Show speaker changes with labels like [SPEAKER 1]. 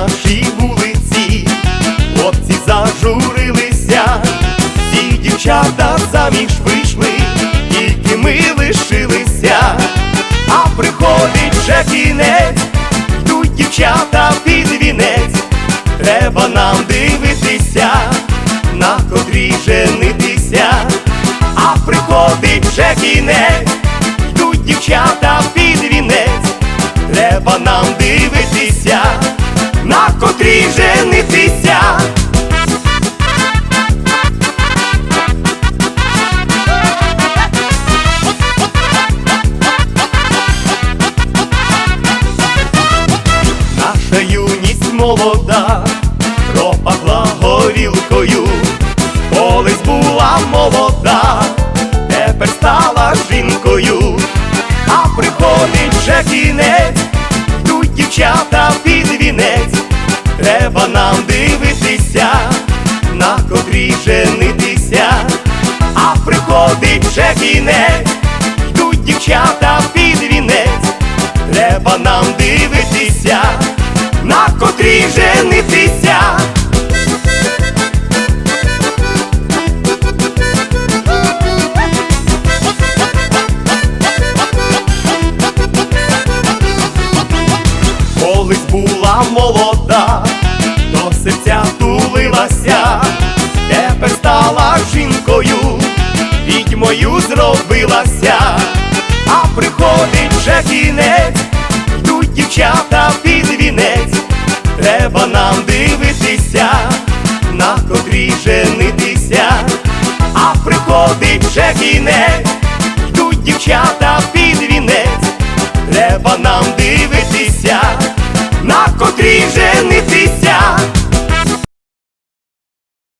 [SPEAKER 1] нашій вулиці, хлопці зажурилися, всі дівчата заміж вийшли, тільки ми лишилися, а приходить вже кінець, йдуть дівчата під вінець, треба нам дивитися, на котрій женитися, а приходить вже кінець, йдуть дівчата під вінець. Юність молода, пропахла горілкою, колись була молода, тепер стала жінкою, а приходить вже кінець, йдуть дівчата під вінець, треба нам дивитися, на котрій женитися, а приходить вже кінець, йдуть дівчата під вінець. Треба нам дивитися, на котрій женитися. Колись була молода, до серця тулилася, тепер стала жінкою, відьмою зробилася, а приходить вже кінець, приходить вже кінець, йдуть дівчата під